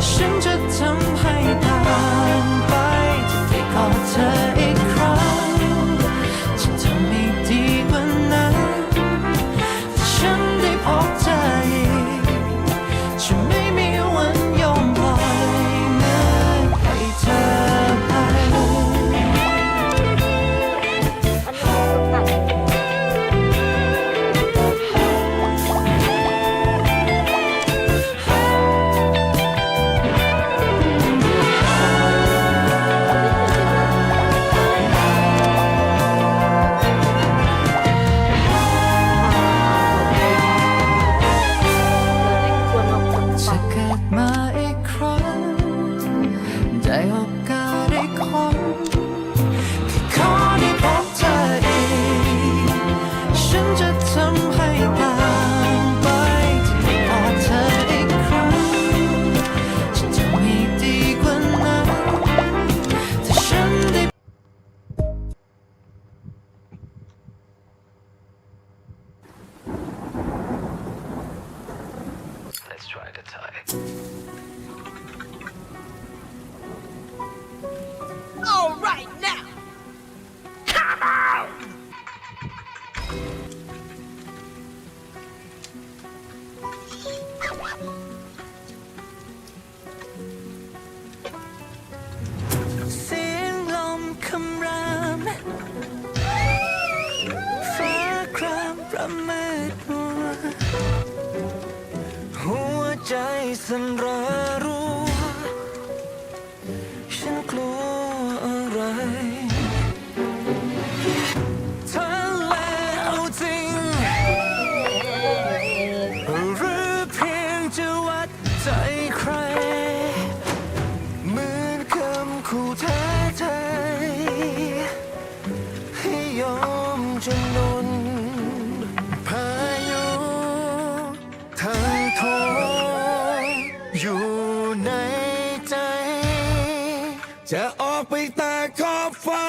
生长 wanted to tell. All right, now! Come on! From door. ใจสั่นร้อ อยู่ในใจ จะออกไปแต่ขอบฟ้า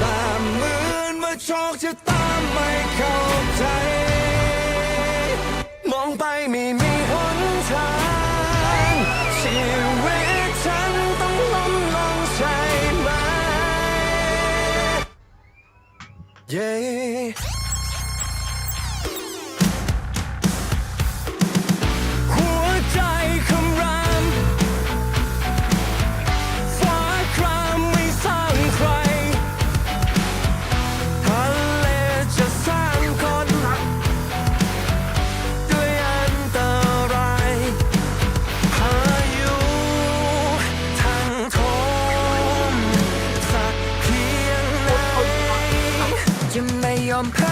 แต่เหมือนว่าโชกจะตามไม่เข้าใจ มองไปไม่มีหนทาง on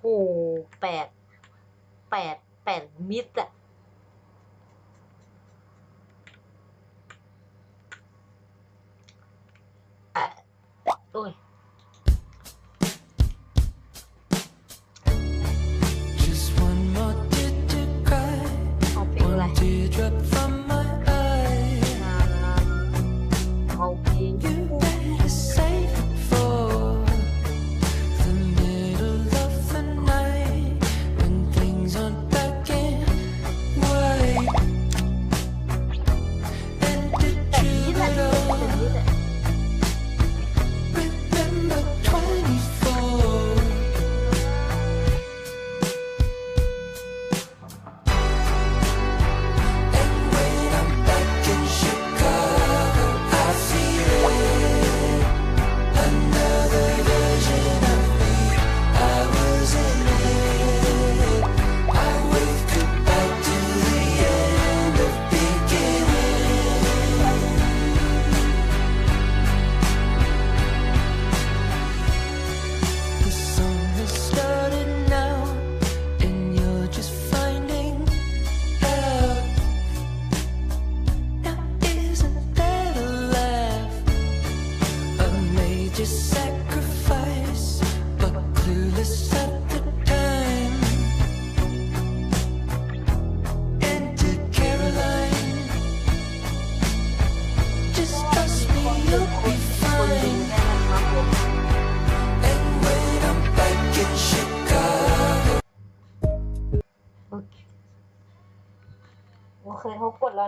โหแปดแปดแปดมิตรอะ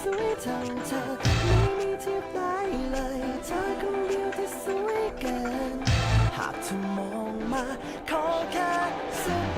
สวยเท่าเธอไม่มีที่ปลายเลยเธอคนเดียวที่สวยเกิน หากเธอมองมาขอแค่สัก